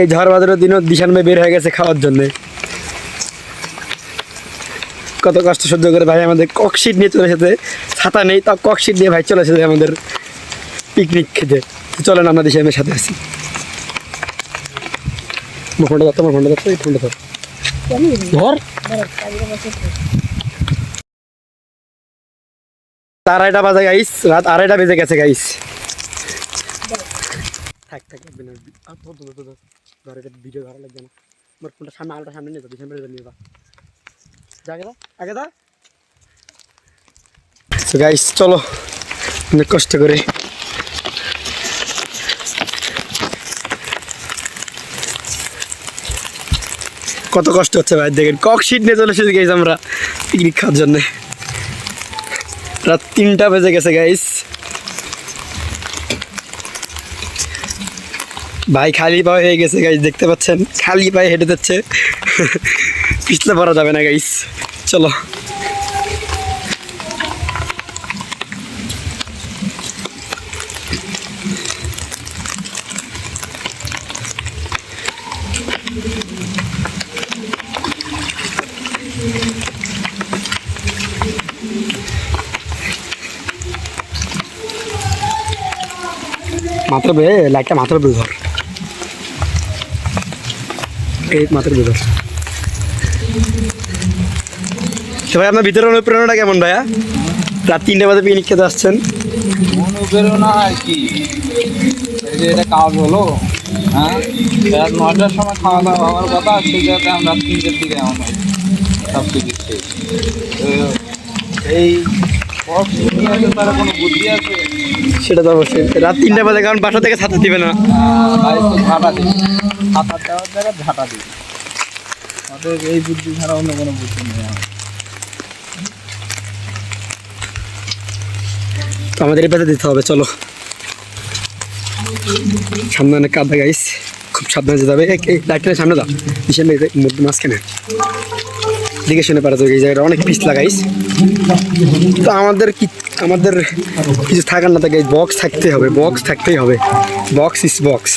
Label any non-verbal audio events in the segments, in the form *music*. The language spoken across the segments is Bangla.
এই ঝড় বাদরের দিনও দিশান ভাই বের হয়ে গেছে খাওয়ার জন্য। কত কষ্ট সহ্য করে ভাই আমাদের ককশিট নিয়ে চলে এসেছে, ছাতা নেই, তাও ককশিট নিয়ে ভাই চলে এসেছে আমাদের পিকনিক খেতে। চলেন আমরা দিশানের সাথে আসি। ফোনটা এই ধর। আড়াইটা বাজে গাইস রাত আড়াইটা বেজে গেছে গাইস থাক থাক ধর ভিডিও ধরা লাগবে না। আমার ফোনটা সামনে, আলোটা সামনে নিয়ে পিছনে নিয়ে গাইস চলো, অনেক কষ্ট করে। কত কষ্ট হচ্ছে ভাই, দেখেন, কক শিট নিয়ে চলে এসেছি গাইস আমরা পিকনিক খাওয়ার জন্যে। রাত তিনটা বেজে গেছে গাইস ভাই খালি পায়ে হয়ে গেছে গাইস দেখতে পাচ্ছেন? খালি পায়ে হেঁটে যাচ্ছে। পিছলে পড়া যাবে না গাইস চলো। মাত্র লাইটটা মাত্র ধর। এই ধর তো ভাই, আপনার ভিতরে অনুপ্রেরণাটা কেমন ভাইয়া? রাত তিনটে বাজে পিকনিক খেতে আসছেন। অনুপ্রেরণা আর কি? এই যে এটা কাজ হলো হ্যাঁ? রাত নয়টার সময় খাওয়া দাওয়া হওয়ার কথা, সেই জায়গাতে আমরা তিনটের দিকে এমন সব কিছু এই সেটা তো অবশ্যই। রাত তিনটে বাজে, কারণ বাসা থেকে ছাতা দিবে না। এই বুদ্ধি ছাড়া অন্য কোনো বুদ্ধি নেই আমাদের এই দিতে হবে, চলো। সামনে অনেক কাদা গাইস খুব সাবধানে যেতে হবে। সামনে দাও। মধ্যে মাঝখানে। দিকে শুনে পারা যাবে এই জায়গাটা অনেক পিস লাগাইস। তো আমাদের কি, আমাদের কিছু থাকার না থাকে বক্স থাকতেই হবে বক্স থাকতেই হবে। বক্স ইস বক্স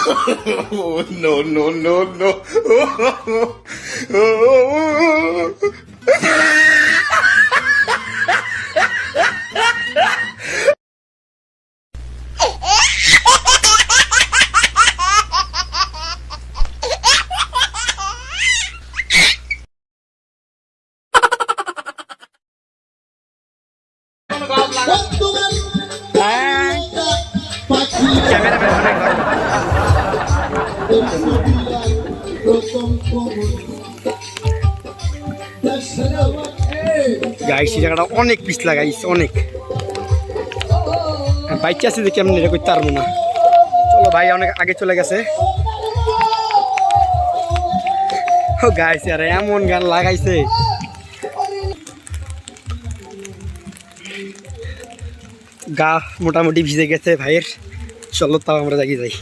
*laughs* ওদিকে বাইকে *laughs* এই জায়গাটা অনেক পিস লাগাইস অনেক। বাইক আছে যে কেমন এটা করতে পারব না চলো ভাই, অনেক আগে চলে গেছে। ও গাইছে আরে এমন গান লাগাইছে। গা মোটামুটি ভিজে গেছে ভাইয়ের। চলো তাও আমরা জাগিয়ে যাই।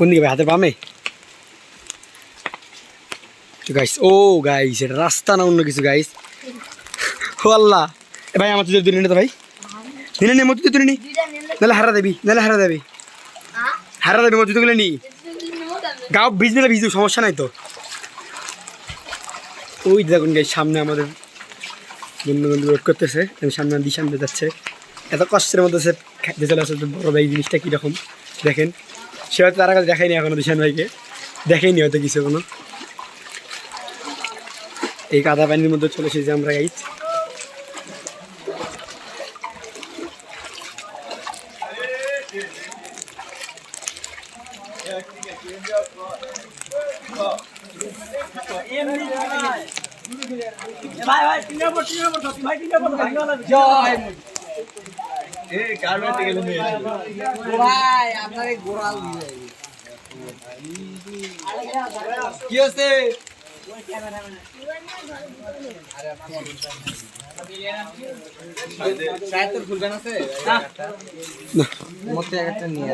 কোন দিকে ভাই? হাতের বামে? গাইস ও গাইস রাস্তা না অন্য কিছু গাইস ও আল্লাহ। ভাই, আমার তুই দিনে তো ভাই। দিনে নে মতো তুই নি। নাহলে হারা দেবি নাহলে হারা দেবি। হারা দেবি মতো তুই নি। গাও ভিজলে ভিজু সমস্যা নাই তো। ওই দেখুন গাইস সামনে আমাদের বন্ধু বন্ধু ওয়েট করতেছে সামনে দিশান যাচ্ছে। এত কষ্টের মধ্যে সে বড় ভাই জিনিসটা কীরকম? দেখেন। সে হয়তো তার কাছে দেখায়নি এখনও দিশান ভাইকে। দেখেনি হয়তো কিছু কোনো এই কাদা পানির মধ্যে চলে এসেছি আমরা গাইজ কি হচ্ছে সাহেবের ফুলগান আছে? মধ্যে একটা নিয়ে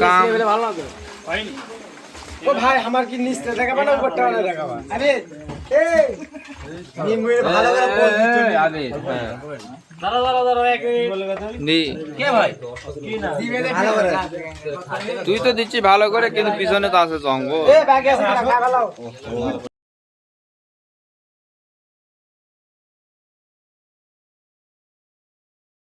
কাম। ভালো লাগে হয়নি। ও ভাই আমার কি নিচটা দেখাবা না উপরটা না দেখাবা? আরে এই! নিমুয়ের ভালো করে বল আগে দাঁড়া দাঁড়া দাঁড়া এক কে ভাই? ভালো করে। তুই তো দিচ্ছি ভালো করে কিন্তু পিছনে তো আছে জঙ্গল। এ ব্যাগে আছে ভালো